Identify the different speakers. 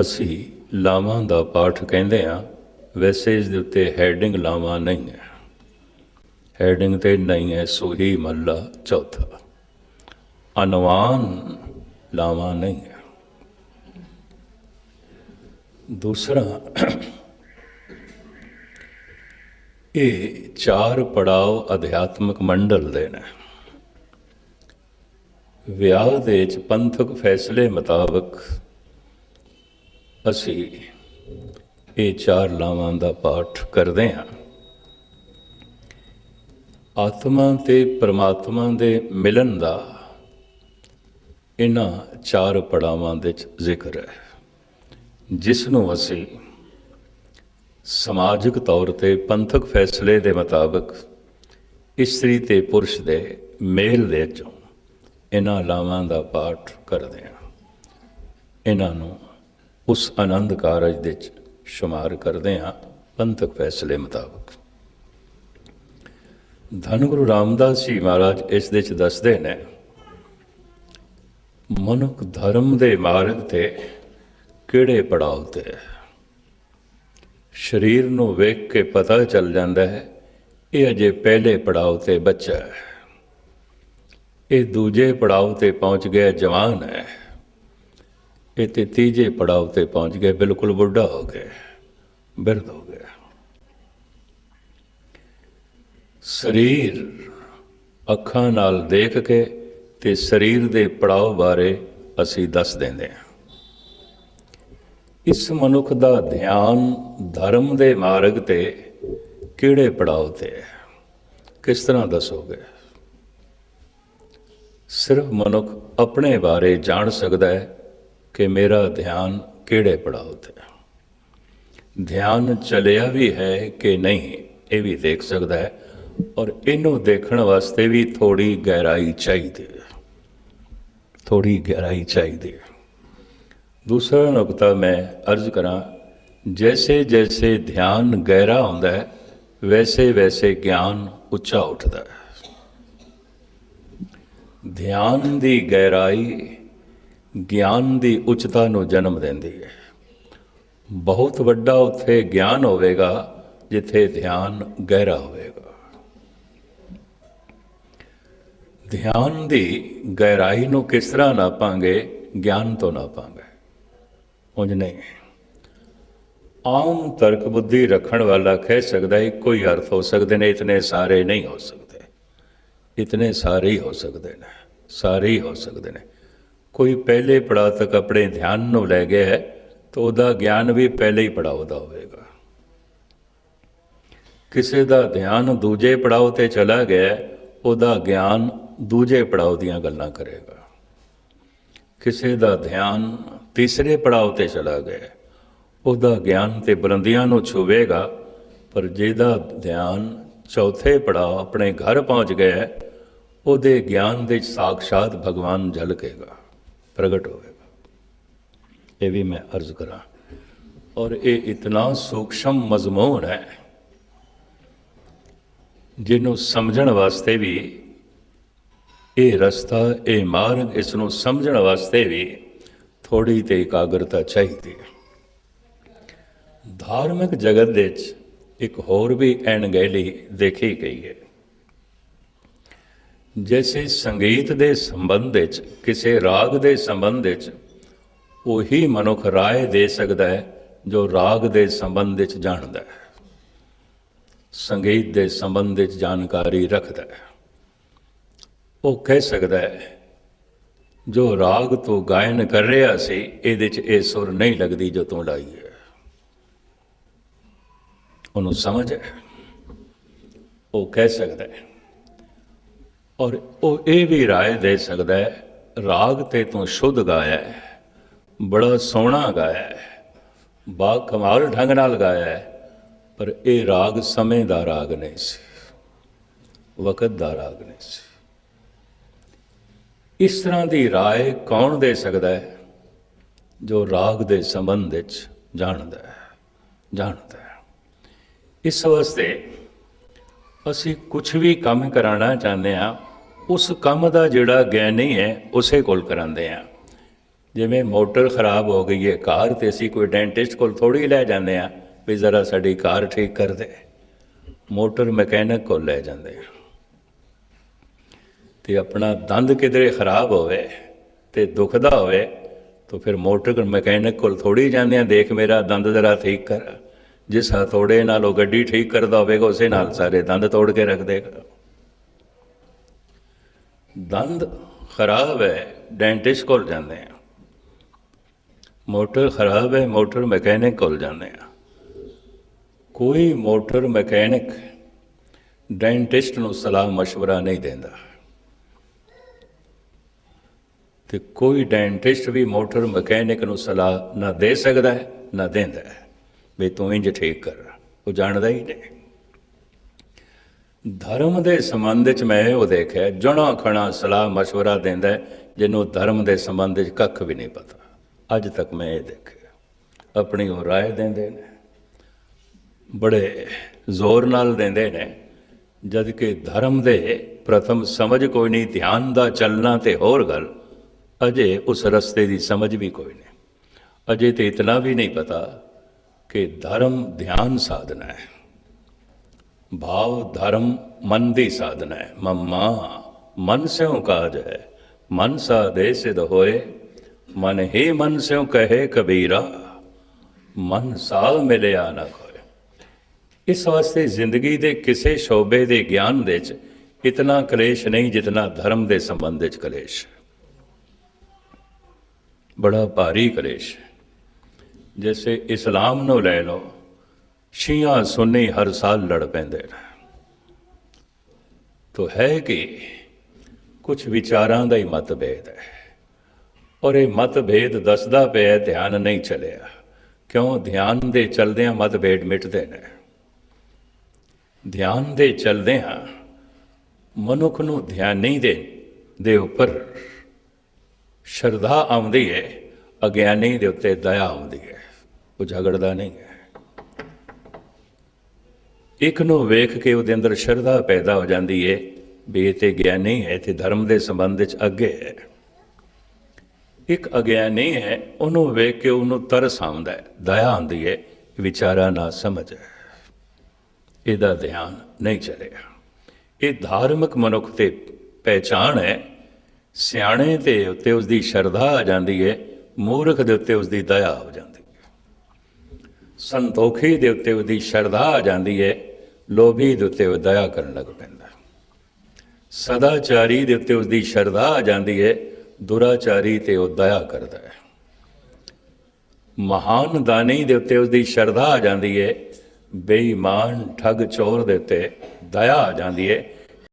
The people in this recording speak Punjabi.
Speaker 1: ਅਸੀਂ ਲਾਵਾਂ ਦਾ ਪਾਠ ਕਹਿੰਦੇ ਆ ਵੈਸੇ ਇਸ ਦੇ ਉੱਤੇ ਹੈਡਿੰਗ ਲਾਵਾਂ ਨਹੀਂ ਹੈ। ਹੈਡਿੰਗ ਤੇ ਨਹੀਂ ਹੈ, ਸੋਹੀ ਮੱਲਾ ਚੌਥਾ। ਅਨਵਾਨ ਲਾਵਾਂ ਨਹੀਂ ਹੈ। ਦੂਸਰਾ, ਇਹ ਚਾਰ ਪੜਾਅ ਅਧਿਆਤਮਕ ਮੰਡਲ ਦੇ ਨੇ। ਵਿਆਹ ਦੇ ਵਿੱਚ ਪੰਥਕ ਫੈਸਲੇ ਮੁਤਾਬਕ ਅਸੀਂ ਇਹ ਚਾਰ ਲਾਵਾਂ ਦਾ ਪਾਠ ਕਰਦੇ ਹਾਂ। ਆਤਮਾ ਤੇ ਪ੍ਰਮਾਤਮਾ ਦੇ ਮਿਲਨ ਦਾ ਇਹਨਾਂ ਚਾਰ ਪੜਾਵਾਂ ਦੇ ਵਿੱਚ ਜ਼ਿਕਰ ਹੈ, ਜਿਸ ਨੂੰ ਅਸੀਂ ਸਮਾਜਿਕ ਤੌਰ ਤੇ ਪੰਥਕ ਫੈਸਲੇ ਦੇ ਮੁਤਾਬਕ ਇਸਤਰੀ ਤੇ ਪੁਰਸ਼ ਦੇ ਮੇਲ ਦੇ ਚੋਂ ਇਹਨਾਂ ਲਾਵਾਂ ਦਾ ਪਾਠ ਕਰਦੇ ਹਾਂ। ਇਹਨਾਂ ਨੂੰ ਉਸ ਆਨੰਦ ਕਾਰਜ ਦੇ ਚ ਸ਼ੁਮਾਰ ਕਰਦੇ ਹਾਂ ਪੰਥਕ ਫੈਸਲੇ ਮੁਤਾਬਕ। ਧੰਨ ਗੁਰੂ ਰਾਮਦਾਸ ਜੀ ਮਹਾਰਾਜ ਇਸ ਦੇ ਚ ਦੱਸਦੇ ਨੇ, ਮਨੁੱਖ ਧਰਮ ਦੇ ਮਾਰਗ ਤੇ ਕਿਹੜੇ ਪੜਾਅ ਤੇ ਹੈ? ਸਰੀਰ ਨੂੰ ਵੇਖ ਕੇ ਪਤਾ ਚੱਲ ਜਾਂਦਾ ਹੈ, ਇਹ ਅਜੇ ਪਹਿਲੇ ਪੜਾਅ ਤੇ ਬੱਚਾ ਹੈ। ਇਹ ਦੂਜੇ ਪੜਾਅ ਤੇ ਪਹੁੰਚ ਗਿਆ ਜਵਾਨ ਹੈ। ਇਹ ਤੇ ਤੀਜੇ ਪੜਾਅ ਤੇ ਪਹੁੰਚ ਗਏ, ਬਿਲਕੁਲ ਬੁੱਢਾ ਹੋ ਗਿਆ ਬਿਰਧ ਹੋ ਗਿਆ ਸਰੀਰ ਅੱਖਾਂ ਨਾਲ ਦੇਖ ਕੇ ਤੇ ਸਰੀਰ ਦੇ ਪੜਾਅ ਬਾਰੇ ਅਸੀਂ ਦੱਸ ਦਿੰਦੇ ਹਾਂ। ਇਸ ਮਨੁੱਖ ਦਾ ਧਿਆਨ ਧਰਮ ਦੇ ਮਾਰਗ ਤੇ ਕਿਹੜੇ ਪੜਾਅ ਤੇ ਹੈ? ਕਿਸ ਤਰ੍ਹਾਂ ਦੱਸੋਗੇ? ਸਿਰਫ ਮਨੁੱਖ ਆਪਣੇ ਬਾਰੇ ਜਾਣ ਸਕਦਾ ਹੈ ਕਿ ਮੇਰਾ ਧਿਆਨ ਕਿਹੜੇ ਪੜਾਅ ਤੇ ਹੈ? ਧਿਆਨ ਚਲਿਆ ਵੀ ਹੈ ਕਿ ਨਹੀਂ, ਇਹ ਵੀ ਦੇਖ ਸਕਦਾ ਹੈ ਔਰ ਇਹਨੂੰ ਦੇਖਣ ਵਾਸਤੇ ਵੀ ਥੋੜੀ ਗਹਿਰਾਈ ਚਾਹੀਦੀ ਹੈ। ਥੋੜੀ ਗਹਿਰਾਈ ਚਾਹੀਦੀ ਹੈ। ਦੂਸਰਾ ਨੁਕਤਾ ਮੈਂ ਅਰਜ਼ ਕਰਾਂ ਜੈਸੇ ਜੈਸੇ ਧਿਆਨ ਗਹਿਰਾ ਹੁੰਦਾ ਹੈ ਵੈਸੇ ਵੈਸੇ ਗਿਆਨ ਉੱਚਾ ਉੱਠਦਾ ਹੈ। ਧਿਆਨ ਦੀ ਗਹਿਰਾਈ ਗਿਆਨ ਦੀ ਉੱਚਤਾ ਨੂੰ ਜਨਮ ਦਿੰਦੀ ਹੈ। ਬਹੁਤ ਵੱਡਾ ਉੱਥੇ ਗਿਆਨ ਹੋਵੇਗਾ, ਜਿੱਥੇ ਧਿਆਨ ਗਹਿਰਾ ਹੋਵੇਗਾ। ਧਿਆਨ ਦੀ ਗਹਿਰਾਈ ਨੂੰ ਕਿਸ ਤਰ੍ਹਾਂ ਨਾਪਾਂਗੇ? ਗਿਆਨ ਤੋਂ ਨਾਪਾਂਗੇ। ਉਂਝ ਨਹੀਂ। ਆਮ ਤਰਕ ਬੁੱਧੀ ਰੱਖਣ ਵਾਲਾ ਕਹਿ ਸਕਦਾ ਹੈ, ਕੋਈ ਅਰਥ ਹੋ ਸਕਦੇ ਨੇ, ਇਤਨੇ ਸਾਰੇ ਨਹੀਂ ਹੋ ਸਕਦੇ। ਇਤਨੇ ਸਾਰੇ ਹੀ ਹੋ ਸਕਦੇ ਨੇ। ਸਾਰੇ ਹੀ ਹੋ ਸਕਦੇ ਨੇ। ਕੋਈ ਪਹਿਲੇ ਪੜਾਅ ਤੱਕ ਆਪਣੇ ਧਿਆਨ ਨੂੰ ਲੈ ਗਿਆ ਹੈ, ਤਾਂ ਉਹਦਾ ਗਿਆਨ ਵੀ ਪਹਿਲੇ ਹੀ ਪੜਾਅ ਦਾ ਹੋਵੇਗਾ। ਕਿਸੇ ਦਾ ਧਿਆਨ ਦੂਜੇ ਪੜਾਅ ਤੇ ਚਲਾ ਗਿਆ ਉਹਦਾ ਗਿਆਨ ਦੂਜੇ ਪੜਾਅ ਦੀਆਂ ਗੱਲਾਂ ਕਰੇਗਾ। ਕਿਸੇ ਦਾ ਧਿਆਨ ਤੀਸਰੇ ਪੜਾਅ ਤੇ ਚਲਾ ਗਿਆ ਉਹਦਾ ਗਿਆਨ ਤੇ ਬੁਲੰਦੀਆਂ ਨੂੰ ਛੂਵੇਗਾ, ਪਰ ਜਿਹਦਾ ਧਿਆਨ ਚੌਥੇ ਪੜਾਅ ਆਪਣੇ ਘਰ ਪਹੁੰਚ ਗਿਆ ਉਹਦੇ ਗਿਆਨ ਦੇ 'ਚ ਸਾਖਸ਼ਾਤ ਭਗਵਾਨ ਝਲਕੇਗਾ ਪ੍ਰਗਟ ਹੋਵੇਗਾ ਇਹ ਵੀ ਮੈਂ ਅਰਜ਼ ਕਰਾਂ। ਔਰ ਇਹ ਇਤਨਾ ਸੂਖਸ਼ਮ ਮਜ਼ਮੂਨ ਹੈ, ਜਿਹਨੂੰ ਸਮਝਣ ਵਾਸਤੇ ਵੀ, ਇਹ ਰਸਤਾ, ਇਹ ਮਾਰਗ ਇਸ ਨੂੰ ਸਮਝਣ ਵਾਸਤੇ ਵੀ ਥੋੜੀ ਤੇ ਇਕਾਗਰਤਾ ਚਾਹੀਦੀ ਹੈ। ਧਾਰਮਿਕ ਜਗਤ ਵਿੱਚ ਇੱਕ ਹੋਰ ਵੀ ਅਣਗਹਿਲੀ ਦੇਖੀ ਗਈ ਹੈ। ਜੈਸੇ ਸੰਗੀਤ ਦੇ ਸੰਬੰਧ ਵਿੱਚ ਕਿਸੇ ਰਾਗ ਦੇ ਸੰਬੰਧ ਵਿੱਚ ਉਹੀ ਮਨੁੱਖ ਰਾਏ ਦੇ ਸਕਦਾ ਹੈ ਜੋ ਰਾਗ ਦੇ ਸੰਬੰਧ ਵਿੱਚ ਜਾਣਦਾ ਹੈ ਸੰਗੀਤ ਦੇ ਸੰਬੰਧ ਵਿੱਚ ਜਾਣਕਾਰੀ ਰੱਖਦਾ ਹੈ ਉਹ ਕਹਿ ਸਕਦਾ ਹੈ ਜੋ ਰਾਗ ਤੋਂ ਗਾਇਨ ਕਰ ਰਿਹਾ ਸੀ ਇਹਦੇ 'ਚ ਇਹ ਸੁਰ ਨਹੀਂ ਲੱਗਦੀ ਜੋ ਤੂੰ ਲਾਈ ਹੈ ਉਹਨੂੰ ਸਮਝ ਹੈ ਉਹ ਕਹਿ ਸਕਦਾ ਹੈ ਔਰ ਉਹ ਇਹ ਵੀ ਰਾਏ ਦੇ ਸਕਦਾ ਹੈ, ਰਾਗ ਤੇ ਤੂੰ ਸ਼ੁੱਧ ਗਾਇਆ ਬੜਾ ਸੋਹਣਾ ਗਾਇਆ ਹੈ ਬਾ ਕਮਾਲ ਢੰਗ ਨਾਲ ਗਾਇਆ ਪਰ ਇਹ ਰਾਗ ਸਮੇਂ ਦਾ ਰਾਗ ਨਹੀਂ ਸੀ, ਵਕਤ ਦਾ ਰਾਗ ਨਹੀਂ ਸੀ। ਇਸ ਤਰ੍ਹਾਂ ਦੀ ਰਾਏ ਕੌਣ ਦੇ ਸਕਦਾ ਹੈ, ਜੋ ਰਾਗ ਦੇ ਸੰਬੰਧ ਵਿੱਚ ਜਾਣਦਾ ਹੈ ਜਾਣਦਾ ਹੈ। ਇਸ ਵਾਸਤੇ ਅਸੀਂ ਕੁਝ ਵੀ ਕੰਮ ਕਰਾਉਣਾ ਚਾਹੁੰਦੇ ਹਾਂ ਉਸ ਕੰਮ ਦਾ ਜਿਹੜਾ ਗਿਆਨੀ ਹੈ, ਉਸੇ ਕੋਲ ਕਰਾਉਂਦੇ ਹਾਂ। ਜਿਵੇਂ ਮੋਟਰ ਖਰਾਬ ਹੋ ਗਈ ਹੈ, ਕਾਰ ਤੇ ਅਸੀਂ ਕੋਈ ਡੈਂਟਿਸਟ ਕੋਲ ਥੋੜੀ ਲੈ ਜਾਂਦੇ ਆ ਵੀ ਜ਼ਰਾ ਸਾਡੀ ਕਾਰ ਠੀਕ ਕਰ ਦੇ। ਮੋਟਰ ਮਕੈਨਿਕ ਕੋਲ ਲੈ ਜਾਂਦੇ ਆ ਤੇ ਆਪਣਾ ਦੰਦ ਕਿਧਰੇ ਖਰਾਬ ਹੋਵੇ ਤੇ ਦੁਖਦਾ ਹੋਵੇ, ਤਾਂ ਫਿਰ ਮੋਟਰ ਮਕੈਨਿਕ ਕੋਲ ਥੋੜੀ ਜਾਂਦੇ ਆ ਦੇਖ ਮੇਰਾ ਦੰਦ ਜ਼ਰਾ ਠੀਕ ਕਰ। ਜਿਸ ਹਥੌੜੇ ਨਾਲ ਉਹ ਗੱਡੀ ਠੀਕ ਕਰਦਾ ਹੋਵੇਗਾ, ਉਸੇ ਨਾਲ ਸਾਰੇ ਦੰਦ ਤੋੜ ਕੇ ਰੱਖ ਦੇਗਾ। ਦੰਦ ਖਰਾਬ ਹੈ ਡੈਂਟਿਸਟ ਕੋਲ ਜਾਂਦੇ ਆ ਮੋਟਰ ਖਰਾਬ ਹੈ ਮੋਟਰ ਮਕੈਨਿਕ ਕੋਲ ਜਾਂਦੇ ਆ ਕੋਈ ਮੋਟਰ ਮਕੈਨਿਕ ਡੈਂਟਿਸਟ ਨੂੰ ਸਲਾਹ مشورہ ਨਹੀਂ ਦਿੰਦਾ ਤੇ ਕੋਈ ਡੈਂਟਿਸਟ ਵੀ ਮੋਟਰ ਮਕੈਨਿਕ ਨੂੰ ਸਲਾਹ ਨਾ ਦੇ ਸਕਦਾ ਹੈ ਨਾ ਦਿੰਦਾ ਹੈ ਵੀ ਤੂੰ ਇੰਜ ਠੀਕ ਕਰ ਉਹ ਜਾਣਦਾ ਹੀ ਨਹੀਂ ਧਰਮ ਦੇ ਸੰਬੰਧ ਵਿੱਚ ਮੈਂ ਉਹ ਦੇਖਿਆ ਜਣਾ ਖਣਾ ਸਲਾਹ مشورہ ਦਿੰਦਾ ਹੈ, ਜਿਹਨੂੰ ਧਰਮ ਦੇ ਸੰਬੰਧ ਵਿੱਚ ਕੱਖ ਵੀ ਨਹੀਂ ਪਤਾ ਅੱਜ ਤੱਕ ਮੈਂ ਇਹ ਦੇਖਿਆ ਆਪਣੀ ਉਹ رائے ਦਿੰਦੇ ਨੇ ਬੜੇ ਜ਼ੋਰ ਨਾਲ ਦਿੰਦੇ ਨੇ ਜਦ ਕਿ ਧਰਮ ਦੇ ਪ੍ਰਥਮ ਸਮਝ ਕੋਈ ਨਹੀਂ ਧਿਆਨ ਦਾ ਚੱਲਣਾ ਤੇ ਹੋਰ ਗੱਲ ਅਜੇ ਉਸ ਰਸਤੇ ਦੀ ਸਮਝ ਵੀ ਕੋਈ ਨਹੀਂ ਅਜੇ ਤੇ ਇਤਨਾ ਵੀ ਨਹੀਂ ਪਤਾ ਕਿ ਧਰਮ ਧਿਆਨ ਸਾਧਨਾ ਹੈ ਭਾਵ ਧਰਮ ਮਨ ਦੀ ਸਾਧਨਾ ਹੈ ਮਮਾ ਮਨ ਸਿਉ ਕਾਜ ਹੈ ਮਨ ਸਾਧੇ ਸਿਧ ਹੋਏ ਮਨ ਹੀ ਮਨ ਸਿਉ ਕਹੇ ਕਬੀਰਾ ਮਨ ਸਾਲ ਮਿਲਿਆ ਨਾ ਕੋਏ ਇਸ ਵਾਸਤੇ ਜ਼ਿੰਦਗੀ ਦੇ ਕਿਸੇ ਸ਼ੋਬੇ ਦੇ ਗਿਆਨ ਦੇ ਚ ਇਤਨਾ ਕਲੇਸ਼ ਨਹੀਂ ਜਿਤਨਾ ਧਰਮ ਦੇ ਸੰਬੰਧ ਵਿੱਚ ਕਲੇਸ਼ ਬੜਾ ਭਾਰੀ ਕਲੇਸ਼ ਹੈ। ਇਸਲਾਮ ਨੂੰ ਲੈ ਲਓ ਸ਼ੀਆ ਸੁੰਨੀ ਹਰ ਸਾਲ ਲੜ ਪੈਂਦੇ ਨੇ। ਤੋ ਹੈ ਕਿ ਕੁਝ ਵਿਚਾਰਾਂ ਦਾ ਹੀ ਮਤਭੇਦ ਹੈ। ਔਰ ਇਹ ਮਤਭੇਦ ਦੱਸਦਾ ਪਿਆ ਧਿਆਨ ਨਹੀਂ ਚਲਿਆ। ਕਿਉਂ? ਧਿਆਨ ਦੇ ਚਲਦਿਆਂ ਮਤਭੇਦ ਮਿਟਦੇ ਨੇ। ਧਿਆਨ ਦੇ ਚਲਦਿਆਂ ਮਨੁੱਖ ਨੂੰ ਧਿਆਨ ਨਹੀਂ ਦੇ ਦੇ ਉੱਪਰ ਸ਼ਰਧਾ ਆਉਂਦੀ ਹੈ, ਅਗਿਆਨੀ ਦੇ ਉੱਤੇ ਦਇਆ ਆਉਂਦੀ ਹੈ। ਉਹ ਝਗੜਦਾ ਨਹੀਂ ਹੈ। ਇੱਕ ਨੂੰ ਵੇਖ ਕੇ ਉਹਦੇ ਅੰਦਰ ਸ਼ਰਧਾ ਪੈਦਾ ਹੋ ਜਾਂਦੀ ਹੈ ਵੀ ਇਹ ਤੇ ਗਿਆਨੀ ਹੈ ਤੇ ਧਰਮ ਦੇ ਸੰਬੰਧ ਵਿੱਚ ਅੱਗੇ ਹੈ। ਇੱਕ ਅਗਿਆਨੀ ਹੈ, ਉਹਨੂੰ ਵੇਖ ਕੇ ਉਹਨੂੰ ਤਰਸ ਆਉਂਦਾ ਹੈ, ਦਇਆ ਆਉਂਦੀ ਹੈ ਵਿਚਾਰਾ ਨਾ ਸਮਝ ਹੈ। ਇਹਦਾ ਧਿਆਨ ਨਹੀਂ ਚਲੇਗਾ ਇਹ ਧਾਰਮਿਕ ਮਨੁੱਖ ਤੇ ਪਹਿਚਾਣ ਹੈ, ਸਿਆਣੇ ਦੇ ਉੱਤੇ ਉਸ ਦੀ ਸ਼ਰਧਾ ਆ ਜਾਂਦੀ ਹੈ ਮੂਰਖ ਦੇ ਉੱਤੇ ਉਸ ਦੀ ਦਇਆ ਹੋ ਜਾਂਦੀ ਹੈ ਸੰਤੋਖੀ ਦੇ ਉੱਤੇ ਉਸ ਸ਼ਰਧਾ ਆ ਜਾਂਦੀ ਹੈ ਲੋਭੀ ਦੇ ਉੱਤੇ ਉਹ ਦਇਆ ਕਰਨ ਲੱਗ ਪੈਂਦਾ। ਸਦਾਚਾਰੀ ਦੇ ਉੱਤੇ ਉਸ ਦੀ ਸ਼ਰਧਾ ਆ ਜਾਂਦੀ ਹੈ, ਦੁਰਾਚਾਰੀ ਤੇ ਉਹ ਦਇਆ ਕਰਦਾ ਹੈ। ਮਹਾਨ ਦਾਨੀ ਦੇ ਉੱਤੇ ਉਸ ਦੀ ਸ਼ਰਧਾ ਆ ਜਾਂਦੀ ਹੈ, ਬੇਈਮਾਨ ਠੱਗ ਚੋਰ ਦੇ ਉੱਤੇ ਦਇਆ ਆ ਜਾਂਦੀ ਹੈ